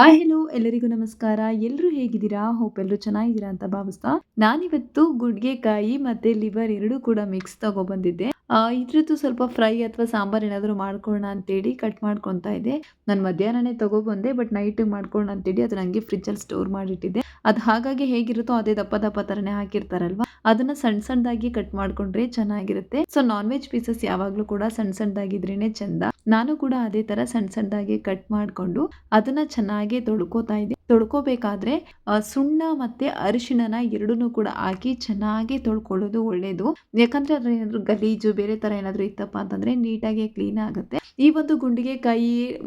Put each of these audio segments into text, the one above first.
ಆ ಹೆಲೋ ಎಲ್ಲರಿಗೂ ನಮಸ್ಕಾರ. ಎಲ್ಲರೂ ಹೇಗಿದ್ದೀರಾ? ಹೋಪ್ ಎಲ್ಲರೂ ಚೆನ್ನಾಗಿದ್ದೀರಾ ಅಂತ ಭಾವಿಸ್ತಾ. ನಾನಿವತ್ತು ಗುಡ್ಗೆಕಾಯಿ ಮತ್ತೆ ಲಿವರ್ ಎರಡೂ ಕೂಡ ಮಿಕ್ಸ್ ತಗೊಬಂದಿದ್ದೆ. ಇದ್ರದ್ದು ಸ್ವಲ್ಪ ಫ್ರೈ ಅಥವಾ ಸಾಂಬಾರ್ ಏನಾದರೂ ಮಾಡ್ಕೊಳ್ಳೋಣ ಅಂತೇಳಿ ಕಟ್ ಮಾಡ್ಕೊತಾ ಇದ್ದೆ. ನಾನು ಮಧ್ಯಾಹ್ನನೇ ತಗೊಬಂದೆ ಬಟ್ ನೈಟಿಗೆ ಮಾಡ್ಕೊಳ್ಳೋಣ ಅಂತೇಳಿ ಅದನ್ನ ಹಂಗೆ ಫ್ರಿಜ್ಜಲ್ಲಿ ಸ್ಟೋರ್ ಮಾಡಿಟ್ಟಿದ್ದೆ. ಅದು ಹಾಗಾಗಿ ಹೇಗಿರುತ್ತೋ ಅದೇ ದಪ್ಪ ದಪ್ಪ ಥರನೇ ಹಾಕಿರ್ತಾರಲ್ವಾ? ಅದನ್ನ ಸಣ್ಣ ಸಣ್ಣದಾಗಿ ಕಟ್ ಮಾಡ್ಕೊಂಡ್ರೆ ಚೆನ್ನಾಗಿರುತ್ತೆ. ಸೊ ನಾನ್ ವೆಜ್ ಪೀಸಸ್ ಯಾವಾಗಲೂ ಕೂಡ ಸಣ್ಣ ಸಣ್ಣದಾಗಿದ್ರೇನೆ ಚಂದ. ನಾನು ಕೂಡ ಅದೇ ತರ ಸಣ್ಣ ಸಣ್ಣದಾಗಿ ಕಟ್ ಮಾಡಿಕೊಂಡು ಅದನ್ನ ಚೆನ್ನಾಗಿ ತೊಳ್ಕೊತಾ ಇದ್ದೆ ತೊಳ್ಕೊಬೇಕಾದ್ರೆ ಸುಣ್ಣ ಮತ್ತೆ ಅರಿಶಿಣನ ಎರಡನ್ನೂ ಕೂಡ ಹಾಕಿ ಚೆನ್ನಾಗಿ ತೊಳ್ಕೊಳ್ಳೋದು ಒಳ್ಳೇದು. ಯಾಕಂದ್ರೆ ಅದ್ರ ಏನಾದ್ರು ಗಲೀಜು, ಬೇರೆ ತರ ಏನಾದ್ರು ಇತ್ತಪ್ಪ ಅಂತಂದ್ರೆ ನೀಟಾಗಿ ಕ್ಲೀನ್ ಆಗುತ್ತೆ. ಈ ಒಂದು ಗುಂಡಿಗೆ ಕೈ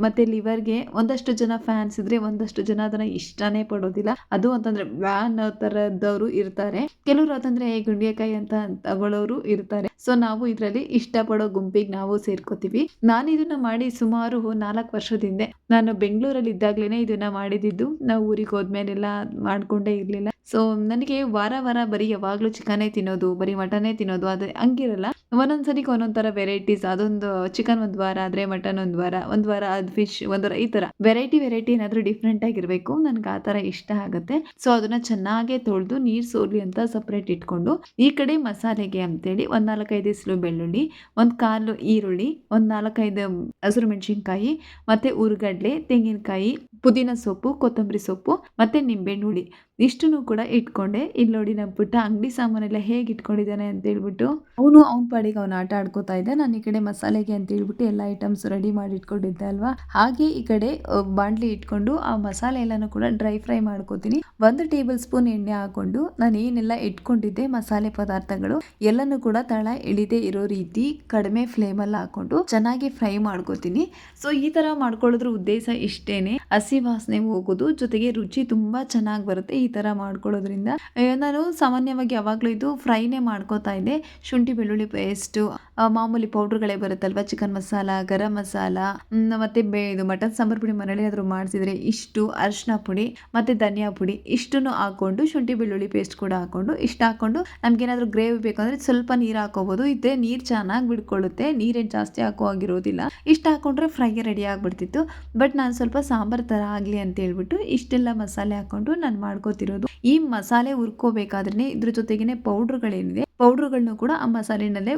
ಮತ್ತೆ ಲಿವರ್ಗೆ ಒಂದಷ್ಟು ಜನ ಫ್ಯಾನ್ಸ್ ಇದ್ರೆ ಒಂದಷ್ಟು ಜನ ಅದನ್ನ ಇಷ್ಟನೇ ಪಡೋದಿಲ್ಲ. ಅದು ಅಂತಂದ್ರೆ ವ್ಯಾನ್ ತರದವರು ಇರ್ತಾರೆ. ಕೆಲವರು ಅಂತಂದ್ರೆ ಗುಂಡಿಗೆ ಗುಂಡಿಗೆಕಾಯಿ ಅಂತ ತಗೊಳ್ಳೋರು ಇರ್ತಾರೆ. ಸೊ ನಾವು ಇದರಲ್ಲಿ ಇಷ್ಟಪಡೋ ಗುಂಪಿಗೆ ನಾವು ಸೇರ್ಕೋತೀವಿ. ನಾನು ಇದನ್ನ ಮಾಡಿ ಸುಮಾರು ನಾಲ್ಕು ವರ್ಷದಿಂದ ನಾನು ಬೆಂಗಳೂರಲ್ಲಿ ಇದ್ದಾಗ್ಲೇನೆ ಇದನ್ನ ಮಾಡಿದ್ದು. ನಾವು ಊರಿಗೆ ಹೋದ್ಮೇಲೆಲ್ಲ ಮಾಡ್ಕೊಂಡೇ ಇರ್ಲಿಲ್ಲ. ಸೊ ನನಗೆ ವಾರ ವಾರ ಬರೀ ಯಾವಾಗಲೂ ಚಿಕನೇ ತಿನ್ನೋದು, ಬರೀ ಮಟನೇ ತಿನ್ನೋದು, ಅದು ಹಂಗಿರಲ್ಲ. ಒಂದೊಂದ್ಸಲಿಗೆ ಒಂದೊಂದ್ ಥರ ವೆರೈಟೀಸ್ ಅದೊಂದು ಚಿಕನ್ ಒಂದು ವಾರ ಆದರೆ ಮಟನ್ ಒಂದು ವಾರ ಒಂದು ವಾರ ಅದು ಫಿಶ್ ಒಂದು ವಾರ ಈ ಥರ ವೆರೈಟಿ ವೆರೈಟಿ ಏನಾದರೂ ಡಿಫ್ರೆಂಟ್ ಆಗಿರಬೇಕು, ನನಗೆ ಆ ಥರ ಇಷ್ಟ ಆಗುತ್ತೆ. ಸೊ ಅದನ್ನ ಚೆನ್ನಾಗೆ ತೊಳೆದು ನೀರು ಸೋರ್ಲಿ ಅಂತ ಸಪ್ರೇಟ್ ಇಟ್ಕೊಂಡು, ಈ ಕಡೆ ಮಸಾಲೆಗೆ ಅಂತೇಳಿ ಒಂದು ನಾಲ್ಕೈದು ಇಸ್ಲು ಬೆಳ್ಳುಳ್ಳಿ, ಒಂದು ಕಾಲು ಈರುಳ್ಳಿ, ಒಂದು ನಾಲ್ಕೈದು ಹಸಿರು ಮೆಣಸಿನ್ಕಾಯಿ, ಮತ್ತು ಉರ್ಗಡ್ಲೆ, ತೆಂಗಿನಕಾಯಿ, ಪುದೀನ ಸೊಪ್ಪು, ಕೊತ್ತಂಬರಿ ಸೊಪ್ಪು, ಮತ್ತು ನಿಂಬೆಹಣ್ಣು ಹುಳಿ. ಇಷ್ಟನ್ನು ಇಟ್ಕೊಂಡೆ. ಇಲ್ಲಿ ನೋಡಿ ನಮ್ಮ ಪುಟ್ಟ ಅಂಗಡಿ ಸಾಮಾನೆಲ್ಲ ಹೇಗೆ ಇಟ್ಕೊಂಡಿದ್ದಾನೆ ಅಂತ ಹೇಳ್ಬಿಟ್ಟು ಅವನು ಅವ್ನ ಪಾಡಿಗೆ ಅವ್ನು ಆಟ ಆಡ್ಕೋತಾ ಇದ್ದ. ನಾನು ಈ ಕಡೆ ಮಸಾಲೆಗೆ ಅಂತ ಹೇಳ್ಬಿಟ್ಟು ಎಲ್ಲ ಐಟಮ್ಸ್ ರೆಡಿ ಮಾಡಿ ಇಟ್ಕೊಂಡಿದ್ದೆ ಅಲ್ವಾ? ಹಾಗೆ ಈ ಕಡೆ ಬಾಂಡ್ಲಿ ಇಟ್ಕೊಂಡು ಆ ಮಸಾಲೆ ಎಲ್ಲಾನು ಕೂಡ ಡ್ರೈ ಫ್ರೈ ಮಾಡ್ಕೋತೀನಿ. ಒಂದು ಟೇಬಲ್ ಸ್ಪೂನ್ ಎಣ್ಣೆ ಹಾಕೊಂಡು ನಾನು ಏನೆಲ್ಲ ಇಟ್ಕೊಂಡಿದ್ದೆ, ಮಸಾಲೆ ಪದಾರ್ಥಗಳು, ಎಲ್ಲನೂ ಕೂಡ ತಳ ಇಳಿದೇ ಇರೋ ರೀತಿ ಕಡಿಮೆ ಫ್ಲೇಮ್ ಅಲ್ಲಿ ಹಾಕೊಂಡು ಚೆನ್ನಾಗಿ ಫ್ರೈ ಮಾಡ್ಕೋತೀನಿ. ಸೊ ಈ ತರ ಮಾಡ್ಕೊಳ್ಳೋದ್ರ ಉದ್ದೇಶ ಇಷ್ಟೇನೆ. ಹಸಿ ವಾಸನೆ ಹೋಗೋದು, ಜೊತೆಗೆ ರುಚಿ ತುಂಬಾ ಚೆನ್ನಾಗಿ ಬರುತ್ತೆ. ಈ ತರ ಮಾಡ್ಕೊಳ್ಳೋದ್ರಿಂದ. ನಾನು ಸಾಮಾನ್ಯವಾಗಿ ಯಾವಾಗಲೂ ಇದು ಫ್ರೈನೇ ಮಾಡ್ಕೋತಾ ಇದ್ದೆ. ಶುಂಠಿ, ಬೆಳ್ಳುಳ್ಳಿ ಪೇಸ್ಟು ಮಾಮೂಲಿ ಪೌಡ್ರ್ಗಳೇ ಬರುತ್ತಲ್ವ? ಚಿಕನ್ ಮಸಾಲ, ಗರಂ ಮಸಾಲ ಮತ್ತು ಬೇ, ಇದು ಮಟನ್ ಸಾಂಬಾರ್ ಪುಡಿ ಮನೇಲಿ ಏನಾದ್ರು ಮಾಡ್ಸಿದ್ರೆ ಇಷ್ಟು ಅರಿಶಿನ ಪುಡಿ, ಮತ್ತೆ ಧನಿಯಾ ಪುಡಿ ಇಷ್ಟನ್ನು ಹಾಕೊಂಡು ಶುಂಠಿ, ಬೆಳ್ಳುಳ್ಳಿ ಪೇಸ್ಟ್ ಕೂಡ ಹಾಕೊಂಡು ಇಷ್ಟು ಹಾಕೊಂಡು ನಮಗೇನಾದರೂ ಗ್ರೇವಿ ಬೇಕಂದ್ರೆ ಸ್ವಲ್ಪ ನೀರು ಹಾಕೋಬೋದು. ಇದೆ ನೀರು ಚೆನ್ನಾಗಿ ಬಿಡ್ಕೊಳ್ಳುತ್ತೆ ನೀರೇನು ಜಾಸ್ತಿ ಹಾಕೋ ಆಗಿರೋದಿಲ್ಲ ಇಷ್ಟು ಹಾಕೊಂಡ್ರೆ ಫ್ರೈ ರೆಡಿ ಆಗಿಬಿಡ್ತಿತ್ತು. ಬಟ್ ನಾನು ಸ್ವಲ್ಪ ಸಾಂಬಾರ್ ಥರ ಆಗಲಿ ಅಂತ ಹೇಳ್ಬಿಟ್ಟು ಇಷ್ಟೆಲ್ಲ ಮಸಾಲೆ ಹಾಕೊಂಡು ನಾನು ಮಾಡ್ಕೋತಿರೋದು. ಈ ಮಸಾಲೆ ಹುರ್ಕೋಬೇಕಾದ್ರೆ ಇದ್ರ ಜೊತೆಗೇನೆ ಪೌಡ್ರ್ಗಳೇನಿದೆ ಪೌಡ್ರುಗಳನ್ನೂ ಕೂಡ ಆ ಮಸಾಲೆನಲ್ಲೇ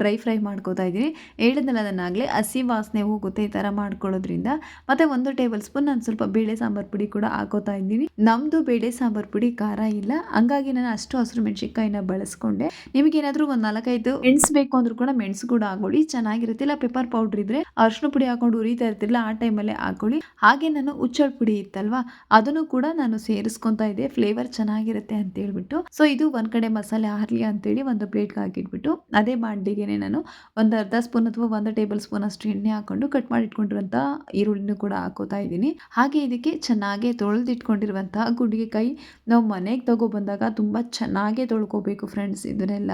ಡ್ರೈ ಫ್ರೈ ಮಾಡ್ಕೋತಾ ಇದ್ದೀನಿ. ಹೇಳಿದ್ನಲ್ಲ ಅದನ್ನಾಗಲೇ ಹಸಿ ವಾಸನೆ ಹೋಗುತ್ತೆ ಈ ಥರ ಮಾಡ್ಕೊಳ್ಳೋದ್ರಿಂದ. ಮತ್ತೆ ಒಂದು ಟೇಬಲ್ ಸ್ಪೂನ್ ನಾನು ಸ್ವಲ್ಪ ಬೇಳೆ ಸಾಂಬಾರ್ ಪುಡಿ ಕೂಡ ಹಾಕೋತಾ ಇದ್ದೀನಿ. ನಮ್ಮದು ಬೇಳೆ ಸಾಂಬಾರ್ ಪುಡಿ ಖಾರ ಇಲ್ಲ. ಹಂಗಾಗಿ ನಾನು ಅಷ್ಟು ಹಸಿರು ಮೆಣಸಿನ್ಕಾಯಿನ ಬಳಸ್ಕೊಂಡೆ. ನಿಮಗೇನಾದರೂ ಒಂದು ನಾಲ್ಕೈದು ಮೆಣಸು ಬೇಕು ಅಂದ್ರೂ ಕೂಡ ಮೆಣಸು ಕೂಡ ಹಾಕೊಳ್ಳಿ ಚೆನ್ನಾಗಿರುತ್ತೆ. ಇಲ್ಲ ಪೆಪ್ಪರ್ ಪೌಡ್ರ್ ಇದ್ರೆ ಅರಿಶಿನ ಪುಡಿ ಹಾಕೊಂಡು ಉರಿತಾ ಇರ್ತಿಲ್ಲ ಆ ಟೈಮಲ್ಲೇ ಹಾಕೊಳ್ಳಿ ಹಾಗೆ ನಾನು ಉಚ್ಚಳ ಪುಡಿ ಇತ್ತಲ್ವಾ? ಅದನ್ನು ಕೂಡ ನಾನು ಸೇರಿಸ್ಕೊತಾ ಇದ್ದೆ. ಫ್ಲೇವರ್ ಚೆನ್ನಾಗಿರುತ್ತೆ ಅಂತ ಹೇಳ್ಬಿಟ್ಟು. ಸೊ ಇದು ಒಂದ್ ಕಡೆ ಮಸಾಲೆ ಹಾರ್ಲಿ ಅಂತೇಳಿ ಒಂದು ಪ್ಲೇಟ್ಗೆ ಹಾಕಿಟ್ಬಿಟ್ಟು ಅದೇ ಬಾಂಡಿಗೆನೆ ನಾನು ಒಂದು ಅರ್ಧ ಸ್ಪೂನ್ ಅಥವಾ ಒಂದು ಟೇಬಲ್ ಸ್ಪೂನ್ ಅಷ್ಟು ಎಣ್ಣೆ ಹಾಕೊಂಡು ಕಟ್ ಮಾಡಿ ಇಟ್ಕೊಂಡಿರುವಂಥ ಈರುಳ್ಳಿನೂ ಕೂಡ ಹಾಕೋತಾ ಇದ್ದೀನಿ. ಹಾಗೆ ಇದಕ್ಕೆ ಚೆನ್ನಾಗಿ ತೊಳೆದಿಟ್ಕೊಂಡಿರುವಂತಹ ಗುಂಡಿಗೆಕಾಯಿ ನಾವು ಮನೆಗೆ ತಗೋ ಬಂದಾಗ ತುಂಬ ಚೆನ್ನಾಗೇ ತೊಳ್ಕೊಬೇಕು ಫ್ರೆಂಡ್ಸ್ ಇದನ್ನೆಲ್ಲ.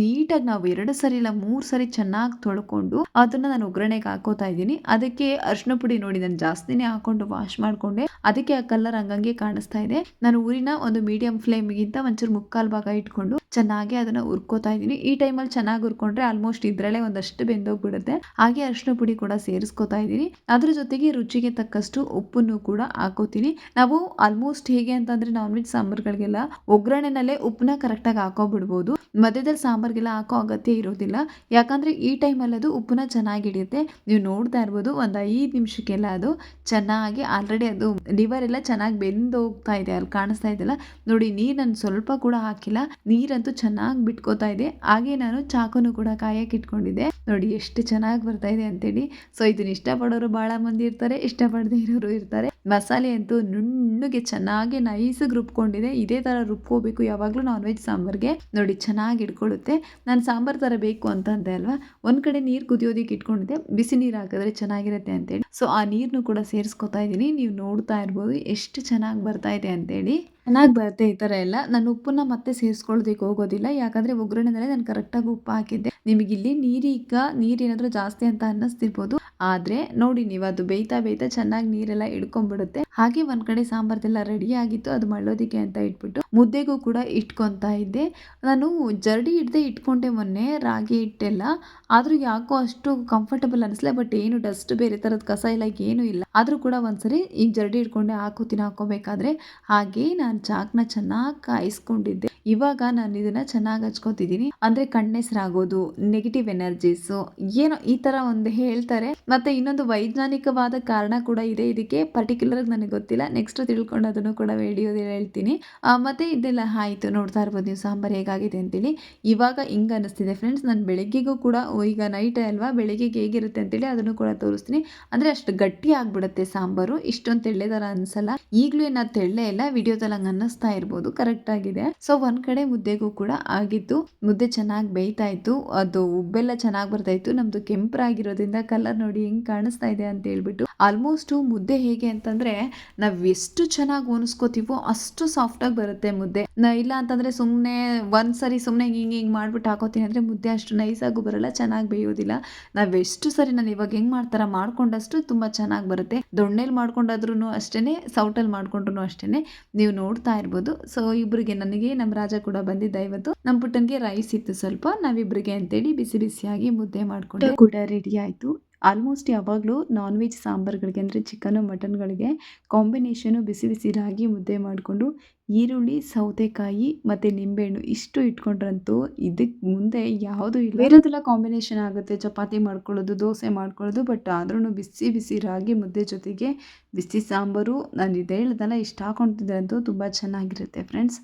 ನೀಟಾಗಿ ನಾವು ಎರಡು ಸರಿ ಇಲ್ಲ ಮೂರು ಸರಿ ಚೆನ್ನಾಗಿ ತೊಳ್ಕೊಂಡು ಅದನ್ನ ನಾನು ಒಗ್ಗರಣೆಗೆ ಹಾಕೋತಾ ಇದ್ದೀನಿ. ಅದಕ್ಕೆ ಅರಿಶಿನ ಪುಡಿ ನೋಡಿ ನಾನು ಜಾಸ್ತಿನೇ ಹಾಕೊಂಡು ವಾಶ್ ಮಾಡ್ಕೊಂಡೆ. ಅದಕ್ಕೆ ಆ ಕಲರ್ ಹಂಗಂಗೆ ಕಾಣಿಸ್ತಾ ಇದೆ. ನಾನು ಊರಿನ ಒಂದು ಮೀಡಿಯಂ ಫ್ಲೇಮ್ಗಿಂತ ಒಂಚೂರು ಮುಕ್ಕಾಲು ಭಾಗ ಇಟ್ಕೊಂಡು ಚೆನ್ನಾಗಿ ಅದನ್ನ ಹುರ್ಕೋತಾ ಇದ್ದೀನಿ. ಈ ಟೈಮಲ್ಲಿ ಚೆನ್ನಾಗಿ ಹುರ್ಕೊಂಡ್ರೆ ಆಲ್ಮೋಸ್ಟ್ ಇದ್ರಲ್ಲೇ ಒಂದಷ್ಟು ಬೆಂದೋಗ್ಬಿಡುತ್ತೆ. ಹಾಗೆ ಅರಿಶಿನ ಪುಡಿ ಕೂಡ ಸೇರಿಸ್ಕೋತಾ ಇದ್ದೀನಿ. ಅದ್ರ ಜೊತೆಗೆ ರುಚಿಗೆ ತಕ್ಕಷ್ಟು ಉಪ್ಪನ್ನು ಕೂಡ ಹಾಕೋತೀನಿ. ನಾವು ಆಲ್ಮೋಸ್ಟ್ ಹೇಗೆ ಅಂತಂದ್ರೆ ನಾನ್ ವೆಜ್ ಸಾಂಬಾರ್ಗಳಿಗೆಲ್ಲ ಒಗ್ಗರಣೆನಲ್ಲೇ ಉಪ್ಪನ್ನ ಕರೆಕ್ಟಾಗಿ ಹಾಕೋಬಿಡ್ಬೋದು ಮಧ್ಯದಲ್ಲಿ ಸಾಂಬಾರ್ಗೆಲ್ಲ ಹಾಕೋ ಅಗತ್ಯ ಇರೋದಿಲ್ಲ. ಯಾಕಂದ್ರೆ ಈ ಟೈಮಲ್ಲಿ ಅದು ಉಪ್ಪನ್ನ ಚೆನ್ನಾಗಿ ಹಿಡಿಯುತ್ತೆ. ನೀವು ನೋಡ್ತಾ ಇರ್ಬೋದು, ಒಂದು ಐದು ನಿಮಿಷಕ್ಕೆಲ್ಲ ಅದು ಚೆನ್ನಾಗಿ ಆಲ್ರೆಡಿ ಅದು ಲಿವರ್ ಎಲ್ಲ ಚೆನ್ನಾಗಿ ಬೆಂದೋಗ್ತಾ ಇದೆ. ಅಲ್ಲಿ ಕಾಣಿಸ್ತಾ ಇದೆಲ್ಲ ನೋಡಿ ನೀರು ನಾನು ಸ್ವಲ್ಪ ಕೂಡ ಹಾಕಿಲ್ಲ. ನೀರಂತೂ ಚೆನ್ನಾಗಿ ಬಿಟ್ಕೋತಾ ಇದೆ. ಹಾಗೆ ನಾನು ಚಾಕುನು ಕೂಡ ಕಾಯಕ್ಕೆ ಇಟ್ಕೊಂಡಿದ್ದೆ. ನೋಡಿ ಎಷ್ಟು ಚೆನ್ನಾಗಿ ಬರ್ತಾ ಇದೆ ಅಂತೇಳಿ. ಸೊ ಇದನ್ನ ಇಷ್ಟಪಡೋರು ಭಾಳ ಮಂದಿ ಇರ್ತಾರೆ, ಇಷ್ಟಪಡದೆ ಇರೋರು ಇರ್ತಾರೆ. ಮಸಾಲೆ ಅಂತೂ ನುಣ್ಣಗೆ ಚೆನ್ನಾಗಿ ನೈಸಾಗಿ ರುಬ್ಕೊಂಡಿದೆ ಇದೇ ಥರ ರುಬ್ಕೋಬೇಕು ಯಾವಾಗಲೂ ನಾನ್ ವೆಜ್ ಸಾಂಬಾರ್ಗೆ. ನೋಡಿ ಚೆನ್ನಾಗಿ ಇಟ್ಕೊಳ್ಳುತ್ತೆ ನಾನು ಸಾಂಬಾರ್ ಥರ ಬೇಕು ಅಂತ ಅಂದೆ ಅಲ್ವಾ? ಒಂದು ಕಡೆ ನೀರು ಕುದಿಯೋದಕ್ಕೆ ಇಟ್ಕೊಂಡಿದ್ದೆ. ಬಿಸಿ ನೀರು ಹಾಕಿದ್ರೆ ಚೆನ್ನಾಗಿರುತ್ತೆ ಅಂತೇಳಿ. ಸೊ ಆ ನೀರನ್ನು ಕೂಡ ಸೇರಿಸ್ಕೊತಾ ಇದ್ದೀನಿ. ನೀವು ನೋಡ್ತಾ ಇರ್ಬೋದು ಎಷ್ಟು ಚೆನ್ನಾಗಿ ಬರ್ತಾ ಇದೆ ಅಂತೇಳಿ. ಚೆನ್ನಾಗಿ ಬರುತ್ತೆ ಈ ಥರ ಎಲ್ಲ. ನಾನು ಉಪ್ಪನ್ನ ಮತ್ತೆ ಸೇರಿಸ್ಕೊಳ್ಳೋದಕ್ಕೆ ಹೋಗೋದಿಲ್ಲ. ಯಾಕಂದರೆ ಒಗ್ಗರಣೆನಲ್ಲೇ ನಾನು ಕರೆಕ್ಟಾಗಿ ಉಪ್ಪು ಹಾಕಿದ್ದೆ. ನಿಮಗೆ ಇಲ್ಲಿ ನೀರೀಗ ನೀರೇನಾದರೂ ಜಾಸ್ತಿ ಅಂತ ಅನ್ನಿಸ್ತಿರ್ಬೋದು. ಆದರೆ ನೋಡಿ ನೀವು ಅದು ಬೇಯ್ತಾ ಬೇಯ್ತಾ ಚೆನ್ನಾಗಿ ನೀರೆಲ್ಲ ಹಿಡ್ಕೊಂಡ್ಬಿಡುತ್ತೆ. ಹಾಗೆ ಒಂದು ಕಡೆ ಸಾಂಬಾರ್ದೆಲ್ಲ ರೆಡಿ ಆಗಿತ್ತು. ಅದು ಮಳ್ಳೋದಕ್ಕೆ ಅಂತ ಇಟ್ಬಿಟ್ಟು ಮುದ್ದೆಗೂ ಕೂಡ ಇಟ್ಕೊತಾ ಇದ್ದೆ. ನಾನು ಜರಡಿ ಹಿಡ್ದೆ ಇಟ್ಕೊಂಡೆ ಮೊನ್ನೆ, ರಾಗಿ ಹಿಟ್ಟೆಲ್ಲ. ಆದರೂ ಯಾಕೋ ಅಷ್ಟು ಕಂಫರ್ಟಬಲ್ ಅನಿಸಲ್ಲ ಬಟ್ ಏನು ಡಸ್ಟ್ ಬೇರೆ ಥರದ ಕಸ ಇಲ್ಲ ಏನೂ ಇಲ್ಲ. ಆದರೂ ಕೂಡ ಒಂದ್ಸರಿ ಈಗ ಜರಡಿ ಹಿಡ್ಕೊಂಡೆ ಹಾಕೋತೀನಿ ಹಾಕೋಬೇಕಾದ್ರೆ ಹಾಗೆ ನಾನು ಚಾಕ್ನ ಚೆನ್ನಾಗಿ ಕಾಯಿಸ್ಕೊಂಡಿದ್ದೆ. ಇವಾಗ ನಾನು ಇದನ್ನ ಚೆನ್ನಾಗಿ ಹಚ್ಕೋತಿದ್ದೀನಿ ಅಂದ್ರೆ ಕಣ್ಣೆಸರಾಗೋದು ನೆಗೆಟಿವ್ ಎನರ್ಜೀಸ್ ಏನೋ ಈ ತರ ಒಂದು ಹೇಳ್ತಾರೆ. ಮತ್ತೆ ಇನ್ನೊಂದು ವೈಜ್ಞಾನಿಕವಾದ ಕಾರಣ ಕೂಡ ಇದೆ ಇದಕ್ಕೆ. ಪರ್ಟಿಕ್ಯುಲರ್ ನನಗೆ ಗೊತ್ತಿಲ್ಲ. ನೆಕ್ಸ್ಟ್ ತಿಳ್ಕೊಂಡು ಅದನ್ನು ಕೂಡ ವಿಡಿಯೋದಲ್ಲಿ ಹೇಳ್ತೀನಿ. ಮತ್ತೆ ಇದೆಲ್ಲ ಆಯ್ತು. ನೋಡ್ತಾ ಇರ್ಬೋದು ನೀವು ಸಾಂಬಾರ್ ಹೇಗಾಗಿದೆ ಅಂತೇಳಿ. ಇವಾಗ ಹಿಂಗೆ ಅನಿಸ್ತಿದೆ ಫ್ರೆಂಡ್ಸ್ ನಾನು ಬೆಳಗ್ಗೆಗೂ ಕೂಡ ಈಗ ನೈಟ್ ಅಲ್ವಾ, ಬೆಳಗ್ಗೆಗೆ ಹೇಗಿರುತ್ತೆ ಅಂತೇಳಿ ಅದನ್ನು ಕೂಡ ತೋರಿಸ್ತೀನಿ. ಅಂದ್ರೆ ಅಷ್ಟು ಗಟ್ಟಿ ಆಗ್ಬಿಡುತ್ತೆ ಸಾಂಬಾರು. ಇಷ್ಟೊಂದು ತೆಳ್ಳೇದಾರ ಅನ್ಸಲ್ಲ. ಈಗಲೂ ಏನಾದ್ರು ತೆಳ್ಳೇ ಇಲ್ಲ. ವಿಡಿಯೋದಲ್ಲಿ ಹಂಗೆ ಅನ್ನಿಸ್ತಾ ಇರ್ಬೋದು. ಕರೆಕ್ಟ್ ಆಗಿದೆ. ಸೊ ಒಂದು ಕಡೆ ಮುದ್ದೆಗೂ ಕೂಡ ಆಗಿತ್ತು ಮುದ್ದೆ ಚೆನ್ನಾಗಿ ಬೇಯ್ತಾ ಇತ್ತು. ಅದು ಉಬ್ಬೆಲ್ಲ ಚೆನ್ನಾಗಿ ಬರ್ತಾ ಇತ್ತು. ನಮ್ದು ಕೆಂಪರಾಗಿರೋದ್ರಿಂದ ಕಲರ್ ನೋಡಿ ಹೆಂಗ್ ಕಾಣಿಸ್ತಾ ಇದೆ ಅಂತ ಹೇಳ್ಬಿಟ್ಟು. ಆಲ್ಮೋಸ್ಟ್ ಮುದ್ದೆ ಹೇಗೆ ಅಂತಂದ್ರೆ, ನಾವ್ ಎಷ್ಟು ಚೆನ್ನಾಗಿ ಒಣಸ್ಕೋತೀವೋ ಅಷ್ಟು ಸಾಫ್ಟ್ ಆಗಿ ಬರುತ್ತೆ ಮುದ್ದೆ. ಇಲ್ಲ ಅಂತಂದ್ರೆ ಸುಮ್ಮನೆ ಒಂದ್ಸರಿ ಸುಮ್ಮನೆ ಹಿಂಗೆ ಹಿಂಗೆ ಮಾಡ್ಬಿಟ್ಟು ಹಾಕೋತೀನಿ ಅಂದ್ರೆ ಮುದ್ದೆ ಅಷ್ಟು ನೈಸ್ ಆಗು ಬರಲ್ಲ, ಚೆನ್ನಾಗಿ ಬೇಯೋದಿಲ್ಲ. ನಾವ್ ಎಷ್ಟು ಸರಿ ನಾನು ಇವಾಗ ಹೆಂಗ್ ಮಾಡ್ತಾರ ಮಾಡ್ಕೊಂಡಷ್ಟು ತುಂಬಾ ಚೆನ್ನಾಗಿ ಬರುತ್ತೆ. ದೊಣ್ಣೆಲಿ ಮಾಡ್ಕೊಂಡಾದ್ರೂ ಅಷ್ಟೇನೆ ಸೌಟಲ್ಲಿ ಮಾಡ್ಕೊಂಡ್ರು ಅಷ್ಟೇನೆ. ನೀವು ನೋಡ್ತಾ ಇರ್ಬೋದು. ಸೊ ಇಬ್ಬರಿಗೆ ನನಗೆ ನಮ್ಮ ರಾಜ ಕೂಡ ಬಂದಿದ್ದ ಇವತ್ತು. ನಮ್ಮ ಪುಟ್ಟನ್ಗೆ ರೈಸ್ ಇತ್ತು ಸ್ವಲ್ಪ. ನಾವಿಬ್ರಿಗೆ ಅಂತೇಳಿ ಬಿಸಿ ಬಿಸಿಯಾಗಿ ಮುದ್ದೆ ಮಾಡ್ಕೊಂಡು ಕೂಡ ರೆಡಿ ಆಯ್ತು. ಆಲ್ಮೋಸ್ಟ್ ಯಾವಾಗಲೂ ನಾನ್ ವೆಜ್ ಸಾಂಬಾರ್ಗಳಿಗೆ ಅಂದರೆ ಚಿಕನು ಮಟನ್ಗಳಿಗೆ ಕಾಂಬಿನೇಷನು ಬಿಸಿ ಬಿಸಿ ರಾಗಿ ಮುದ್ದೆ ಮಾಡಿಕೊಂಡು ಈರುಳ್ಳಿ, ಸೌತೆಕಾಯಿ ಮತ್ತು ನಿಂಬೆಹಣ್ಣು ಇಷ್ಟು ಇಟ್ಕೊಂಡ್ರಂತೂ ಇದಕ್ಕೆ ಮುಂದೆ ಯಾವುದು ಇಲ್ಲ. ಬೇರೆದೆಲ್ಲ ಕಾಂಬಿನೇಷನ್ ಆಗುತ್ತೆ. ಚಪಾತಿ ಮಾಡ್ಕೊಳ್ಳೋದು, ದೋಸೆ ಮಾಡ್ಕೊಳ್ಳೋದು ಬಟ್ ಆದ್ರೂ ಬಿಸಿ ಬಿಸಿ ರಾಗಿ ಮುದ್ದೆ ಜೊತೆಗೆ ಬಿಸಿ ಸಾಂಬಾರು ನಾನು ಇದು ಹೇಳ್ದಲ್ಲ ಇಷ್ಟು ಹಾಕೊಂತಿದ್ರಂತೂ ತುಂಬ ಚೆನ್ನಾಗಿರುತ್ತೆ ಫ್ರೆಂಡ್ಸ್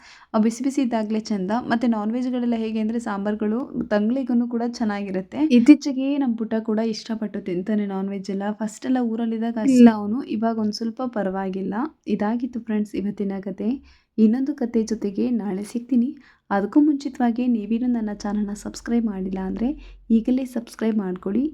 ಬಿಸಿ ಬಿಸಿ ಇದ್ದಾಗಲೇ ಚೆಂದ. ಮತ್ತು ನಾನ್ ವೆಜ್ಗಳೆಲ್ಲ ಹೇಗೆ ಅಂದರೆ ಸಾಂಬಾರುಗಳು ತಂಗ್ಳಿಗೂ ಕೂಡ ಚೆನ್ನಾಗಿರುತ್ತೆ. ಇತ್ತೀಚೆಗೆ ನಮ್ಮ ಪುಟ್ಟ ಕೂಡ ಇಷ್ಟಪಟ್ಟು ತಿಂತಾನೆ ನಾನ್ ವೆಜ್ ಎಲ್ಲ. ಫಸ್ಟ್ ಎಲ್ಲ ಊರಲ್ಲಿದ್ದಾಗ ಇಲ್ಲ ಅವನು. ಇವಾಗ ಒಂದು ಸ್ವಲ್ಪ ಪರವಾಗಿಲ್ಲ. ಇದಾಗಿತ್ತು ಫ್ರೆಂಡ್ಸ್ ಇವತ್ತಿನ ಕತೆ. ಇನ್ನೊಂದು ಕತೆ ಜೊತೆಗೆ ನಾಳೆ ಸಿಗ್ತೀನಿ. ಅದಕ್ಕೂ ಮುಂಚಿತವಾಗಿ ನೀವೇನು ನನ್ನ ಚಾನಲ್ನ ಸಬ್ಸ್ಕ್ರೈಬ್ ಮಾಡಿಲ್ಲ ಅಂದರೆ ಈಗಲೇ ಸಬ್ಸ್ಕ್ರೈಬ್ ಮಾಡ್ಕೊಳ್ಳಿ.